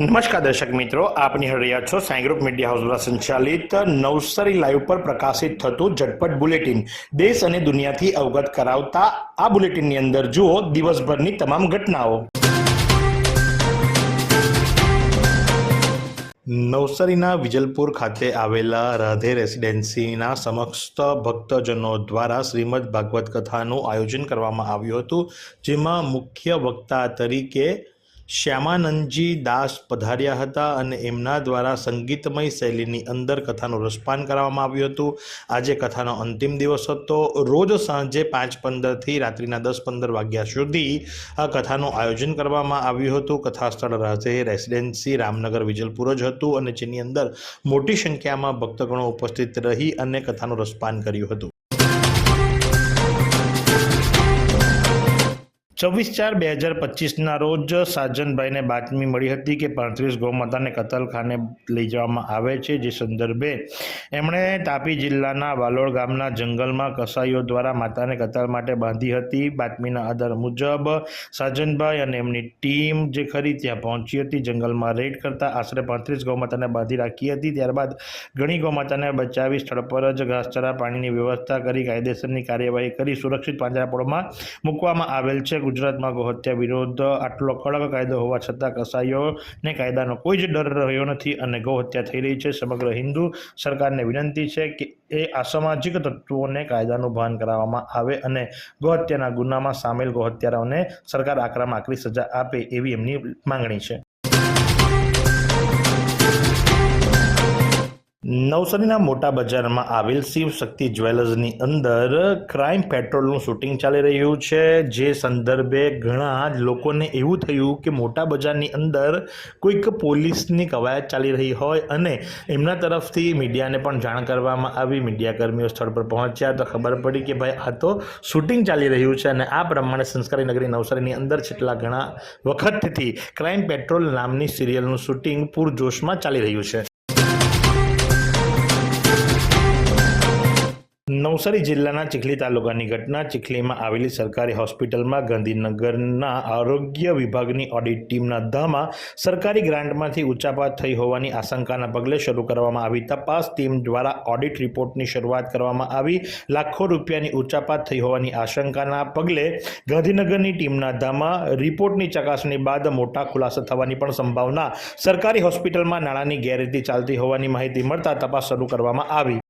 નમસ્કાર દર્શક મિત્રો આપની નિહાળી છો સાંઈ ગ્રુપ મીડિયા હાઉસ દ્વારા સંચાલિત નવસારી લાઈવ પર પ્રકાશિત થતું ઝટપટ બુલેટિન. દેશ અને દુનિયાથી અવગત કરાવતા આ બુલેટિનની અંદર જુઓ દિવસભરની તમામ ઘટનાઓ. નવસારીના વિજલપુર ખાતે આવેલા રાધે રેસિડેન્સીના સમસ્ત ભક્તજનો દ્વારા શ્રીમદ ભાગવત કથાનું આયોજન કરવામાં આવ્યું હતું, જેમાં મુખ્ય વક્તા તરીકે શ્યામાનંદજી દાસ પધાર્યા હતા અને એમના દ્વારા સંગીતમય શૈલીની અંદર કથાનું રસપાન કરવામાં આવ્યું હતું. આજે કથાનો અંતિમ દિવસ હતો. રોજ સાંજે પાંચ પંદરથી રાત્રિના દસ પંદર વાગ્યા સુધી આ કથાનું આયોજન કરવામાં આવ્યું હતું. કથા સ્થળ રાજે રેસિડેન્સી રામનગર વિજલપુર જ હતું અને જેની અંદર મોટી સંખ્યામાં ભક્તગણો ઉપસ્થિત રહી અને કથાનું રસપાન કર્યું હતું. છવ્વીસ ચાર બે હજાર પચીસના રોજ સાજનભાઈને બાતમી મળી હતી કે પાંત્રીસ ગૌમાતાને કતલખાને લઈ જવામાં આવે છે. જે સંદર્ભે એમણે તાપી જિલ્લાના વાલોડ ગામના જંગલમાં કસાઈઓ દ્વારા માતાને કતલ માટે બાંધી હતી. બાતમીના આધાર મુજબ સાજનભાઈ અને એમની ટીમ જે ખરી ત્યાં પહોંચી હતી, જંગલમાં રેડ કરતા આશરે પાંત્રીસ ગૌમાતાને બાંધી રાખી હતી. ત્યારબાદ ઘણી ગૌમાતાને બચાવી સ્થળ પર જ ઘાસચારા પાણીની વ્યવસ્થા કરી કાયદેસરની કાર્યવાહી કરી સુરક્ષિત પાંજરાપોળમાં મૂકવામાં આવેલ છે. ગુજરાતમાં ગૌહત્યા વિરોધ આટલો કડક કાયદો હોવા છતાં કસાઈઓને કાયદાનો કોઈ જ ડર રહ્યો નથી અને ગૌહત્યા થઈ રહી છે. સમગ્ર હિન્દુ સરકારને વિનંતી છે કે એ અસામાજિક તત્વોને કાયદાનું ભાન કરાવવામાં આવે અને ગૌહત્યાના ગુનામાં સામેલ ગૌહત્યારાઓને સરકાર આકરામાં આકરી સજા આપે એવી એમની માંગણી છે. નવસારીના મોટા બજારમાં આવેલ શિવ શક્તિ જ્વેલર્સની અંદર ક્રાઇમ પેટ્રોલનું શૂટિંગ ચાલી રહ્યું છે. જે સંદર્ભે ઘણા લોકોને એવું થયું કે મોટા બજારની અંદર કોઈક પોલીસની કવાયત ચાલી રહી હોય અને એમના તરફથી મીડિયાને પણ જાણ કરવામાં આવી. મીડિયાકર્મીઓ સ્થળ પર પહોંચ્યા તો ખબર પડી કે ભાઈ, આ તો શૂટિંગ ચાલી રહ્યું છે અને આ પ્રમાણે સંસ્કારી નગરી નવસારીની અંદર છેલ્લા ઘણા વખતથી ક્રાઇમ પેટ્રોલ નામની સિરિયલનું શૂટિંગ પૂરજોશમાં ચાલી રહ્યું છે. નવસારી જિલ્લાના ચીખલી તાલુકાની ઘટના. ચીખલીમાં આવેલી સરકારી હોસ્પિટલમાં ગાંધીનગરના આરોગ્ય વિભાગની ઓડિટ ટીમના ધામાં સરકારી ગ્રાન્ટમાંથી ઉચાપાત થઈ હોવાની આશંકાના પગલે શરૂ કરવામાં આવી તપાસ. ટીમ દ્વારા ઓડિટ રિપોર્ટની શરૂઆત કરવામાં આવી. લાખો રૂપિયાની ઉચાપાત થઈ હોવાની આશંકાના પગલે ગાંધીનગરની ટીમના ધામાં રિપોર્ટની ચકાસણી બાદ મોટા ખુલાસા થવાની પણ સંભાવના સરકારી હોસ્પિટલમાં નાણાંની ગેરરીતિ ચાલતી હોવાની માહિતી મળતા તપાસ શરૂ કરવામાં આવી.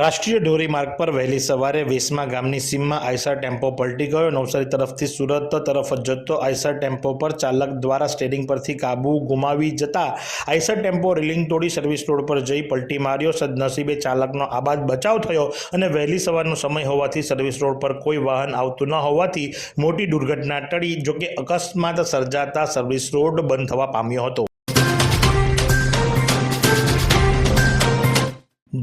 રાષ્ટ્રીય ધોરીમાર્ગ પર વહેલી સવારે વેસમા ગામની સીમમાં આઈસર ટેમ્પો પલટી ગયો. નવસારી તરફથી સુરત તરફ જતો આઈસર ટેમ્પો પર ચાલક દ્વારા સ્ટેરિંગ પરથી કાબુ ગુમાવી જતા આઈસર ટેમ્પો રેલિંગ તોડી સર્વિસ રોડ પર જઈ પલટી માર્યો. સદનસીબે ચાલકનો આબાદ બચાવ થયો અને વહેલી સવારનો સમય હોવાથી સર્વિસ રોડ પર કોઈ વાહન આવતું ન હોવાથી મોટી દુર્ઘટના ટળી, જોકે અકસ્માત સર્જાતા સર્વિસ રોડ બંધ થવા પામ્યો હતો.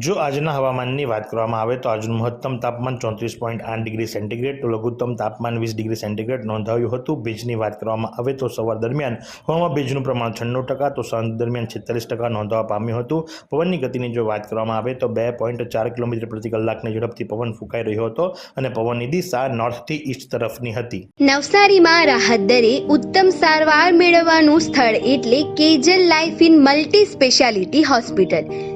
જો આજના હવામાનની વાત કરવામાં આવે તો આજનું મહત્તમ તાપમાન ચોત્રીસ પોઈન્ટ આઠ ડિગ્રી સેન્ટીગ્રેડ તો લઘુત્તમ તાપમાન વીસ ડિગ્રી સેન્ટીગ્રેડ નોંધાયું હતું. ભેજની વાત કરવામાં આવે તો સવાર દરમિયાન હવામાં ભેજનું પ્રમાણ છન્નું ટકા તો સાંજ દરમિયાન છેતાલીસ ટકા નોંધવા પામ્યું હતું. પવનની ગતિની જો વાત કરવામાં આવે તો બે પોઈન્ટ ચાર કિલોમીટર પ્રતિ કલાકની ઝડપથી પવન ફૂંકાઈ રહ્યો હતો અને પવનની દિશા નોર્થથી ઈસ્ટ તરફની હતી. નવસારીમાં રાહત દરે ઉત્તમ સારવાર મેળવવાનું સ્થળ એટલે Kejal life in multi speciality hospital.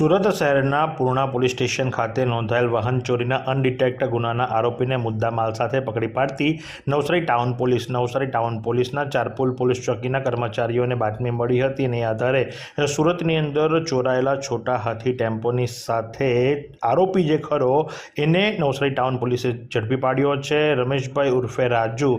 Surat શહેરના પૂર્ણા પોલીસ સ્ટેશન ખાતે નોંધાયેલ વાહન ચોરીના અનડિટેક્ટ ગુનાના આરોપીને મુદ્દા માલ સાથે પકડી પાડતી Navsari town police, Navsari town પોલીસના ચારપોલ પોલીસ ચોકીના કર્મચારીઓને બાતમી મળી હતી અને આધારે સુરતની અંદર ચોરાયેલા છોટા હાથી ટેમ્પોની સાથે આરોપી જે ખરો એને નવસારી ટાઉન પોલીસે ઝડપી પાડ્યો છે. રમેશભાઈ ઉર્ફે રાજુ,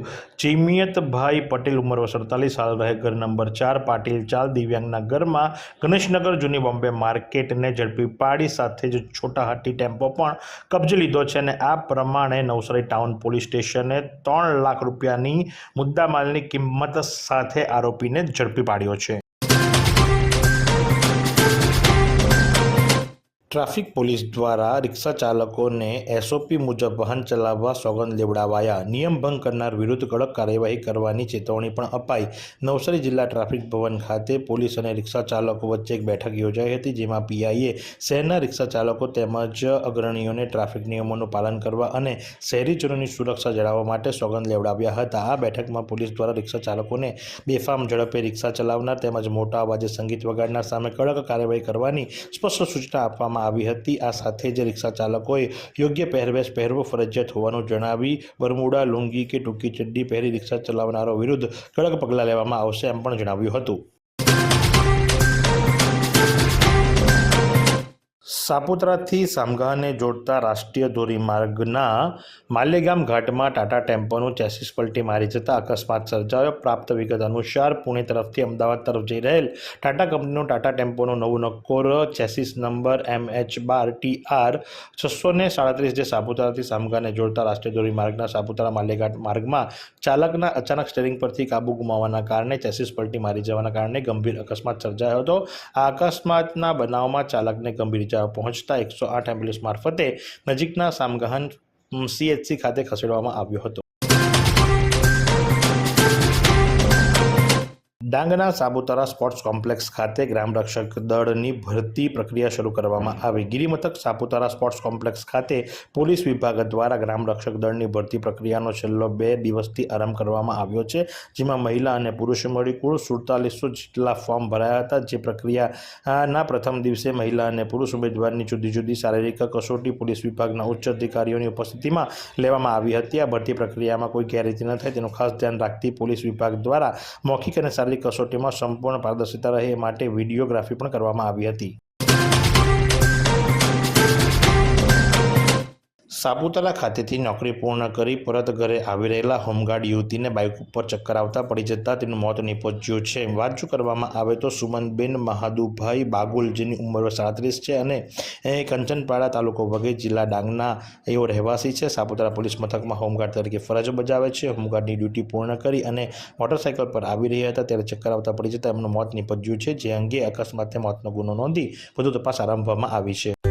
ચિમિયતભાઈ પટેલ ઉંમર સડતાલીસ સાલ રહે ઘર નંબર ચાર, પાટીલ ચાલ દિવ્યાંગના ઘરમાં, ગણેશનગર જૂની બોમ્બે માર્કેટને ઝડપી પાડી સાથે જ છોટા હાથી ટેમ્પો પણ કબજે લીધો છે અને આ પ્રમાણે નવસારી ટાઉન પોલીસ સ્ટેશને ત્રણ લાખ રૂપિયાની મુદ્દામાલની કિંમત સાથે આરોપીને ઝડપી પાડ્યો છે. ટ્રાફિક પોલીસ દ્વારા રિક્ષા ચાલકોને એસઓપી મુજબ વાહન ચલાવવા સોગંદ લેવડાવાયા. નિયમ ભંગ કરનાર વિરુદ્ધ કડક કાર્યવાહી કરવાની ચેતવણી પણ અપાઈ. નવસારી જિલ્લા ટ્રાફિક ભવન ખાતે પોલીસ અને રિક્ષા ચાલકો વચ્ચે એક બેઠક યોજાઈ હતી, જેમાં પીઆઈએ શહેરના રિક્ષા ચાલકો તેમજ અગ્રણીઓને ટ્રાફિક નિયમોનું પાલન કરવા અને શહેરીજનોની સુરક્ષા જાળવવા માટે સોગંદ લેવડાવ્યા હતા. આ બેઠકમાં પોલીસ દ્વારા રિક્ષા ચાલકોને બેફામ ઝડપે રિક્ષા ચલાવનાર તેમજ મોટા અવાજે સંગીત વગાડનાર સામે કડક કાર્યવાહી કરવાની સ્પષ્ટ સૂચના આપવામાં આવી હતી. આ સાથે જ રિક્ષા ચાલકોએ યોગ્ય પહેરવેશ પહેરવો ફરજિયાત હોવાનું જણાવી બરમુડા, લુંગી કે ટૂંકી ચડ્ડી પહેરી રિક્ષા ચલાવનારો વિરુદ્ધ કડક પગલાં લેવામાં આવશે એમ પણ જણાવ્યું હતું. સાપુતારાથી સામગાને જોડતા રાષ્ટ્રીય ધોરીમાર્ગના માલેગામ ઘાટમાં ટાટા ટેમ્પોનું ચેસિસ પલટી મારી જતા અકસ્માત સર્જાયો. પ્રાપ્ત વિગત અનુસાર પુણે તરફથી અમદાવાદ તરફ જઈ રહેલ ટાટા કંપનીનું ટાટા ટેમ્પોનું નવું નક્કોર ચેસિસ નંબર એમ એચ બાર ટી આર છસો ને સાડત્રીસ જે સાપુતારાથી સામગાને જોડતા રાષ્ટ્રીય ધોરીમાર્ગના સાપુતારા માલેઘાટ માર્ગમાં ચાલકના અચાનક સ્ટેરિંગ પરથી કાબુ ગુમાવવાના કારણે ચેસિસ પલટી મારી જવાના કારણે ગંભીર અકસ્માત સર્જાયો હતો. આ અકસ્માતના બનાવમાં ચાલકને ગંભીર ઇજા પહોંચતા એકસો આઠ એમ્બ્યુલન્સ મારફતે નજીકના સામગહન સીએચસી ખાતે ખસેડવામાં આવ્યો હતો. ડાંગના સાબુતારા સ્પોર્ટ્સ કોમ્પ્લેક્સ ખાતે ગ્રામરક્ષક દળની ભરતી પ્રક્રિયા શરૂ કરવામાં આવી. ગિરિમથક સાપુતારા સ્પોર્ટ્સ કોમ્પ્લેક્સ ખાતે પોલીસ વિભાગ દ્વારા ગ્રામરક્ષક દળની ભરતી પ્રક્રિયાનો છેલ્લો બે દિવસથી આરંભ કરવામાં આવ્યો છે, જેમાં મહિલા અને પુરુષો મળી કુલ સુડતાલીસો જેટલા ફોર્મ ભરાયા હતા. જે પ્રક્રિયાના પ્રથમ દિવસે મહિલા અને પુરુષ ઉમેદવારની જુદી જુદી શારીરિક કસોટી પોલીસ વિભાગના ઉચ્ચ અધિકારીઓની ઉપસ્થિતિમાં લેવામાં આવી હતી. આ ભરતી પ્રક્રિયામાં કોઈ ગેરરીતિ ન થાય, તેનું ખાસ ધ્યાન રાખતી પોલીસ વિભાગ દ્વારા મૌખિક અને શારીરિક કસોટીમાં સંપૂર્ણ પારદર્શિતા રહે માટે વિડીયોગ્રાફી પણ કરવામાં આવી હતી. સાપુતારા ખાતેથી નોકરી પૂર્ણ કરી પરત ઘરે આવી રહેલા હોમગાર્ડ યુવતીને બાઇક ઉપર ચક્કર આવતા પડી જતાં તેનું મોત નીપજ્યું છે. વાત જો કરવામાં આવે તો સુમનબેન મહાદુભાઈ બાગુલ જેની ઉંમર સાડત્રીસ છે અને કંચનપાડા તાલુકો વગેરે જિલ્લા ડાંગના એવો રહેવાસી છે. સાપુતારા પોલીસ મથકમાં હોમગાર્ડ તરીકે ફરજ બજાવે છે. હોમગાર્ડની ડ્યુટી પૂર્ણ કરી અને મોટરસાઇકલ પર આવી રહ્યા હતા ત્યારે ચક્કર આવતા પડી જતા એમનું મોત નિપજ્યું છે, જે અંગે અકસ્માતે મોતનો ગુનો નોંધી વધુ તપાસ આરંભવામાં આવી છે.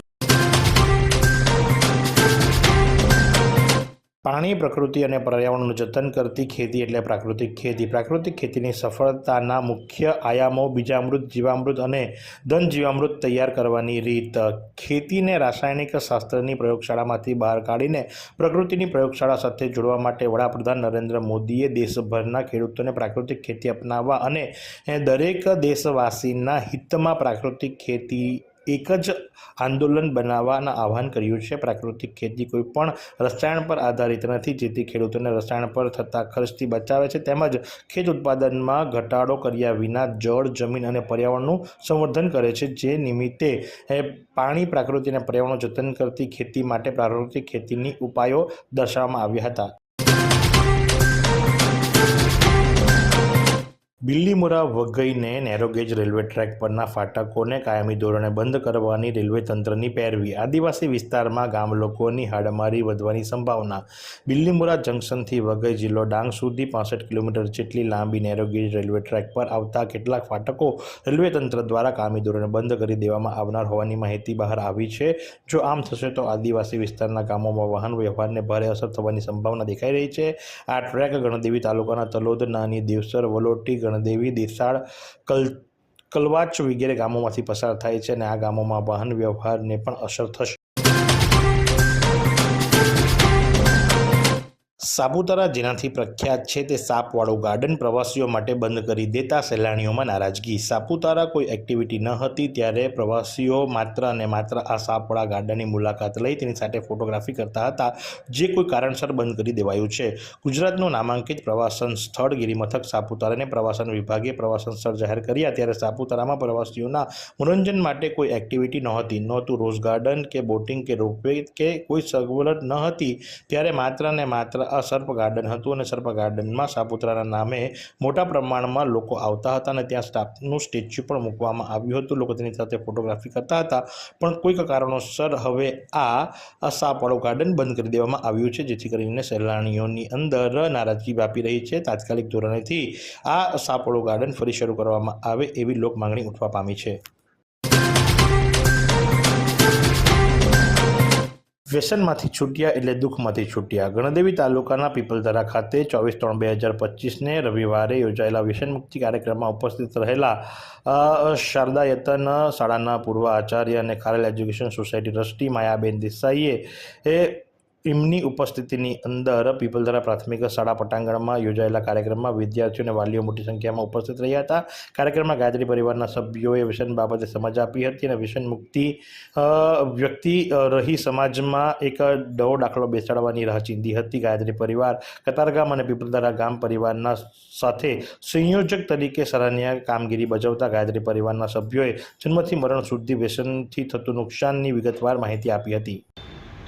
પાણી પ્રકૃતિ અને પર્યાવરણનું જતન કરતી ખેતી એટલે પ્રાકૃતિક ખેતી. પ્રાકૃતિક ખેતીની સફળતાના મુખ્ય આયામો બીજામૃત, જીવામૃત અને ધન જીવામૃત તૈયાર કરવાની રીત. ખેતીને રાસાયણિક શાસ્ત્રની પ્રયોગશાળામાંથી બહાર કાઢીને પ્રકૃતિની પ્રયોગશાળા સાથે જોડવા માટે વડાપ્રધાન નરેન્દ્ર મોદીએ દેશભરના ખેડૂતોને પ્રાકૃતિક ખેતી અપનાવવા અને દરેક દેશવાસીના હિતમાં પ્રાકૃતિક ખેતી એક જ આંદોલન બનાવવાના આહવાન કર્યું છે. પ્રાકૃતિક ખેતી કોઈ પણ રસાયણ પર આધારિત નથી, જેથી ખેડૂતોને રસાયણ પર થતા ખર્ચથી બચાવે છે. તેમજ ખેત ઉત્પાદનમાં ઘટાડો કર્યા વિના જળ, જમીન અને પર્યાવરણનું સંવર્ધન કરે છે. જે નિમિત્તે પાણી, પ્રાકૃતિ અને પર્યાવરણ જતન કરતી ખેતી માટે પ્રાકૃતિક ખેતીની ઉપાયો દર્શાવવામાં આવ્યા હતા. બિલ્લીમોરા વઘઈને નેરોગેજ રેલવે ટ્રેક પરના ફાટકોને કાયમી ધોરણે બંધ કરવાની રેલવે તંત્રની પેરવી. આદિવાસી વિસ્તારમાં ગામ લોકોની હાડમારી વધવાની સંભાવના. બિલ્લીમોરા જંકશનથી વઘઈ જિલ્લો ડાંગ સુધી પાસઠ કિલોમીટર જેટલી લાંબી નેરોગેજ રેલવે ટ્રેક પર આવતા કેટલાક ફાટકો રેલવે તંત્ર દ્વારા કાયમી ધોરણે બંધ કરી દેવામાં આવનાર હોવાની માહિતી બહાર આવી છે. જો આમ થશે તો આદિવાસી વિસ્તારના ગામોમાં વાહન વ્યવહારને ભારે અસર થવાની સંભાવના દેખાઈ રહી છે. આ ટ્રેક ગણદેવી તાલુકાના તલોદ નાની દેવસર વલોટી ગણદેવી, દેસાળ, કલ, કલવાચ વગેરે ગામોમાંથી પસાર થાય છે અને આ ગામોમાં વાહન વ્યવહારને પણ અસર થશે. સાપુતારા જેનાથી પ્રખ્યાત છે તે સાપવાળું ગાર્ડન પ્રવાસીઓ માટે બંધ કરી દેતા સહેલાણીઓમાં નારાજગી. સાપુતારા કોઈ એક્ટિવિટી ન હતી ત્યારે પ્રવાસીઓ માત્ર અને માત્ર આ સાપવાળા ગાર્ડનની મુલાકાત લઈ તેની સાથે ફોટોગ્રાફી કરતા હતા, જે કોઈ કારણસર બંધ કરી દેવાયું છે. ગુજરાતનું નામાંકિત પ્રવાસન સ્થળ ગિરિમથક સાપુતારાને પ્રવાસન વિભાગે પ્રવાસન સ્થળ જાહેર કર્યા ત્યારે સાપુતારામાં પ્રવાસીઓના મનોરંજન માટે કોઈ એક્ટિવિટી નહોતી. નહોતું રોઝ ગાર્ડન કે બોટિંગ કે રોપવે કે કોઈ સગવડ ન હતી. ત્યારે માત્ર ને માત્ર આ સર્પ ગાર્ડન હતું અને સર્પ ગાર્ડનમાં સાપુતારાના નામે મોટા પ્રમાણમાં લોકો આવતા હતા અને ત્યાં સ્ટાફનું સ્ટેચ્યુ પણ મૂકવામાં આવ્યું હતું. લોકો તેની સાથે ફોટોગ્રાફી કરતા હતા. પણ કોઈક કારણોસર હવે આ સાપવાળું ગાર્ડન બંધ કરી દેવામાં આવ્યું છે, જેથી કરીને સહેલાણીઓની અંદર નારાજગી વ્યાપી રહી છે. તાત્કાલિક ધોરણેથી આ સાપવાળો ગાર્ડન ફરી શરૂ કરવામાં આવે એવી લોક માંગણી ઉઠવા પામી છે. વ્યસનમાંથી છૂટ્યા એટલે દુઃખમાંથી છૂટ્યા. ગણદેવી તાલુકાના પીપલધરા ખાતે ચોવીસ ત્રણ બે હજાર પચીસને રવિવારે યોજાયેલા વ્યસન મુક્તિ કાર્યક્રમમાં ઉપસ્થિત રહેલા શારદાયતન શારદા યતન શાળાના પૂર્વ આચાર્ય અને Kharel education society trustee Mayaben દેસાઈએ એ એમની ઉપસ્થિતિની અંદર પીપલધરા પ્રાથમિક શાળા પટાંગણમાં યોજાયેલા કાર્યક્રમમાં વિદ્યાર્થીઓ અને વાલીઓ મોટી સંખ્યામાં ઉપસ્થિત રહ્યા હતા. કાર્યક્રમમાં ગાયત્રી પરિવારના સભ્યોએ વ્યસન બાબતે સમજ આપી હતી અને વ્યસન મુક્તિ વ્યક્તિ રહી સમાજમાં એક ડવો દાખલો બેસાડવાની રાહ ચીંધી હતી. ગાયત્રી પરિવાર કતારગામ અને પીપલધારા ગામ પરિવારના સાથે સંયોજક તરીકે સરાહનીય કામગીરી બજાવતા ગાયત્રી પરિવારના સભ્યોએ જન્મથી મરણ સુધી વ્યસનથી થતું નુકસાનની વિગતવાર માહિતી આપી હતી.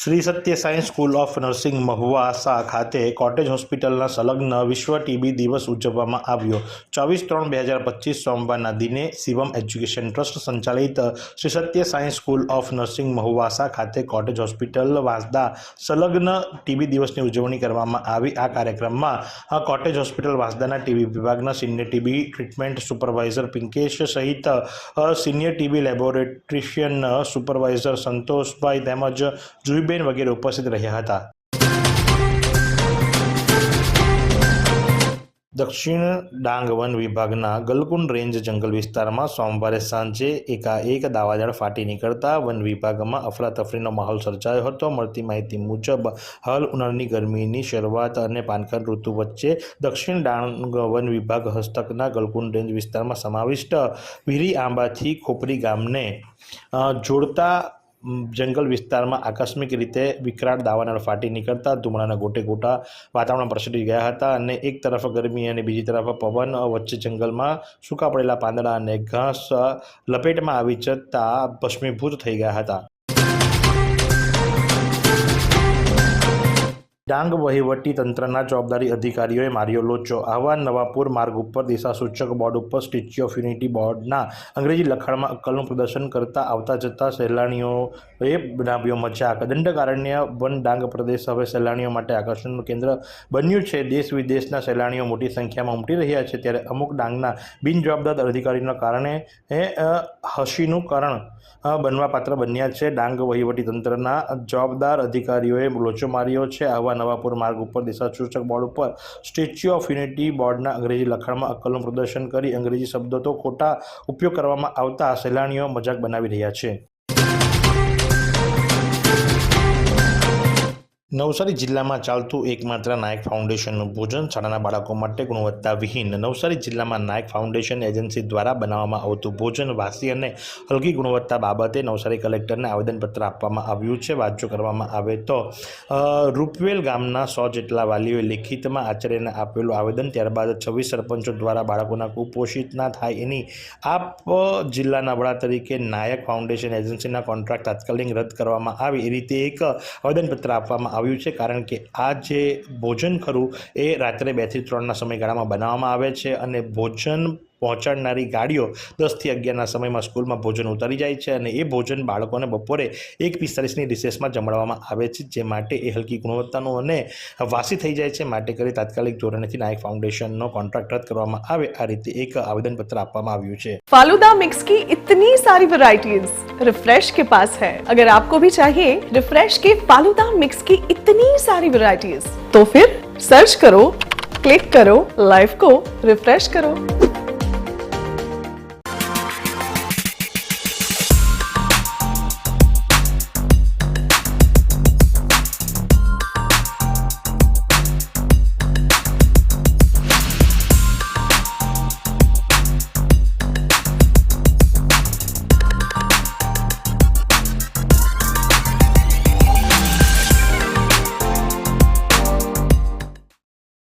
Shri Satya science school of nursing Mahuvasa ખાતે કોટેજ હોસ્પિટલના સંલગ્ન વિશ્વ ટીબી દિવસ ઉજવવામાં આવ્યો. ચોવીસ ત્રણ બે હજાર પચીસ સોમવારના દિને શિવમ એજ્યુકેશન ટ્રસ્ટ સંચાલિત Shri Satya science school of nursing Mahuvasa ખાતે કોટેજ હોસ્પિટલ વાંસદા સંલગ્ન ટીબી દિવસની ઉજવણી કરવામાં આવી. આ કાર્યક્રમમાં કોટેજ હોસ્પિટલ વાંસદાના ટીબી વિભાગના senior TB treatment supervisor Pinkesh સહિત senior TB laboratorician supervisor Santoshbhai તેમજ જુહીબેન વગેરે ઉપસ્થિત રહ્યા હતા. દક્ષિણ ડાંગ વન વિભાગના ગલકુંડ રેન્જ જંગલ વિસ્તારમાં સોમવારે સાંજે એકાએક દાવાજાળ ફાટી નીકળતા વન વિભાગમાં અફરાતફરીનો માહોલ સર્જાયો હતો. મળતી માહિતી મુજબ, હાલ ઉનાળાની ગરમીની શરૂઆત અને પાનખર ઋતુ વચ્ચે દક્ષિણ ડાંગ વન વિભાગ હસ્તકના ગલકુંડ રેન્જ વિસ્તારમાં સમાવિષ્ટ વીરી આંબાથી ખોપરી ગામને જોડતા જંગલ વિસ્તારમાં આકસ્મિક રીતે વિકરાળ દાવાનળ ફાટી નીકળતા ધુમાડાના ગોટે ગોટા વાતાવરણ પ્રસરી ગયા હતા અને એક તરફ ગરમી અને બીજી તરફ પવન વચ્ચે જંગલમાં સૂકા પડેલા પાંદડા અને ઘાસ લપેટમાં આવી જતા ભસ્મીભૂત થઈ ગયા હતા. ડાંગ વહીવટી તંત્રના જવાબદારી અધિકારીઓએ માર્યો લોચો. આહવા નવાપુર માર્ગ ઉપર દિશાસૂચક બોર્ડ ઉપર સ્ટેચ્યુ ઓફ યુનિટી બોર્ડના અંગ્રેજી લખાણમાં અક્કલનું પ્રદર્શન કરતા આવતા જતા સહેલાણીઓએ બનાવ્યો મજાક. દંડકારણ્ય વન ડાંગ પ્રદેશ હવે સહેલાણીઓ માટે આકર્ષણનું કેન્દ્ર બન્યું છે. દેશ વિદેશના સહેલાણીઓ મોટી સંખ્યામાં ઉમટી રહ્યા છે ત્યારે અમુક ડાંગના બિનજવાબદાર અધિકારીના કારણે, એ હસીનું કારણ બનવા પાત્ર બન્યા છે. ડાંગ વહીવટી તંત્રના જવાબદાર અધિકારીઓએ લોચો માર્યો છે. આવા નવાપુર માર્ગ ઉપર દિશાસૂચક બોર્ડ ઉપર સ્ટેચ્યુ ઓફ યુનિટી બોર્ડના અંગ્રેજી લખાણમાં અક્કલનું પ્રદર્શન કરી અંગ્રેજી શબ્દો તો ખોટા ઉપયોગ કરવામાં આવતા સહેલાણીઓ મજાક બનાવી રહ્યા છે. નવસારી જિલ્લામાં ચાલતું એકમાત્ર નાયક ફાઉન્ડેશનનું ભોજન શાળાના બાળકો માટે ગુણવત્તાવિહીન નવસારી જિલ્લામાં નાયક ફાઉન્ડેશન એજન્સી દ્વારા બનાવવામાં આવતું ભોજન વાસી અને હલકી ગુણવત્તા બાબતે નવસારી કલેક્ટરને આવેદનપત્ર આપવામાં આવ્યું છે. વાંચો કરવામાં આવે તો રૂપવેલ ગામના સો જેટલા વાલીઓએ લેખિતમાં આચાર્યને આપેલું આવેદન, ત્યારબાદ છવ્વીસ સરપંચો દ્વારા બાળકોના કુપોષિત ના થાય એની આપ જિલ્લાના વડા તરીકે નાયક ફાઉન્ડેશન એજન્સીના કોન્ટ્રાક્ટ તાત્કાલિક રદ કરવામાં આવે એ રીતે એક આવેદનપત્ર આપવામાં આવ્યું છે કારણ કે આ જે ભોજન ખરું એ રાત્રે બેથી ત્રણના સમયગાળામાં બનાવવામાં આવે છે અને ભોજન પહોંચાડનારી ગાડીઓ દસથી અગિયારના સમયમાં સ્કૂલમાં ભોજન ઉતારી જાય છે અને એ ભોજન બાળકોને બપોરે એક પિસ્તાલીસની રિસેસમાં જમાડવામાં આવે છે જે માટે એ હલકી ગુણવત્તાનું અને વાસી થઈ જાય છે માટે કરી તાત્કાલિક ધોરણેથી નાયક ફાઉન્ડેશનનો કોન્ટ્રાક્ટ રદ કરવામાં આવે આ રીતે એક આવેદનપત્ર આપવામાં આવ્યું છે फालूदा मिक्स की इतनी सारी वैरायटीज रिफ्रेश के पास है अगर आपको भी चाहिए रिफ्रेश के फालूदा मिक्स की इतनी सारी वैरायटीज तो फिर सर्च करो क्लिक करो लाइफ को रिफ्रेश करो